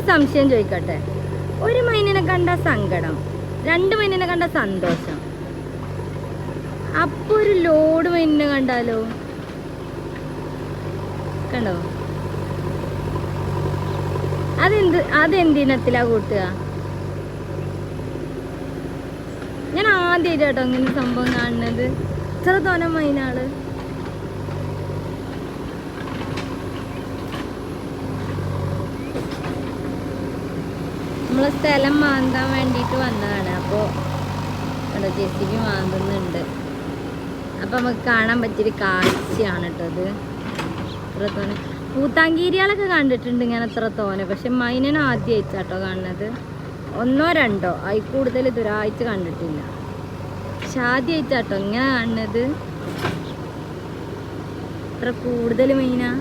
ഒരു സംശയം ചോദിക്കട്ടെ? ഒരു മൈനിനെ കണ്ട സങ്കടം രണ്ട് മൈനിനെ കണ്ട സന്തോഷം. അപ്പൊ ഒരു ലോഡ് മൈനിനെ കണ്ടാലോ? കണ്ടോ? അതെന്ത് അതെന്തിനത്തിലാ കൂട്ടുക? ഞാൻ ആദ്യമായിട്ടോ ഇങ്ങനെ സംഭവം കാണുന്നത്. ഇത്ര തോന മൈനാൾ നമ്മളെ സ്ഥലം മാന്താൻ വേണ്ടിയിട്ട് വന്നതാണ്. അപ്പോൾ ഇവിടെ ജെ സി ബി മാന്തുന്നുണ്ട്. അപ്പം നമുക്ക് കാണാൻ പറ്റിയൊരു കാഴ്ചയാണ് കേട്ടോ ഇത്. ഇത്ര തോനെ. പൂത്താങ്കീരികളൊക്കെ കണ്ടിട്ടുണ്ട് ഇങ്ങനെ അത്ര തോനെ. പക്ഷെ മൈനനെ ആദ്യമായിട്ടാട്ടോ കാണുന്നത്. ഒന്നോ രണ്ടോ. അതിൽ കൂടുതൽ ഇതൊരാഴ്ച കണ്ടിട്ടില്ല. പക്ഷെ ആദ്യമായിട്ടാട്ടോ ഇങ്ങനെ കാണുന്നത്. ഇത്ര കൂടുതൽ മീനാ.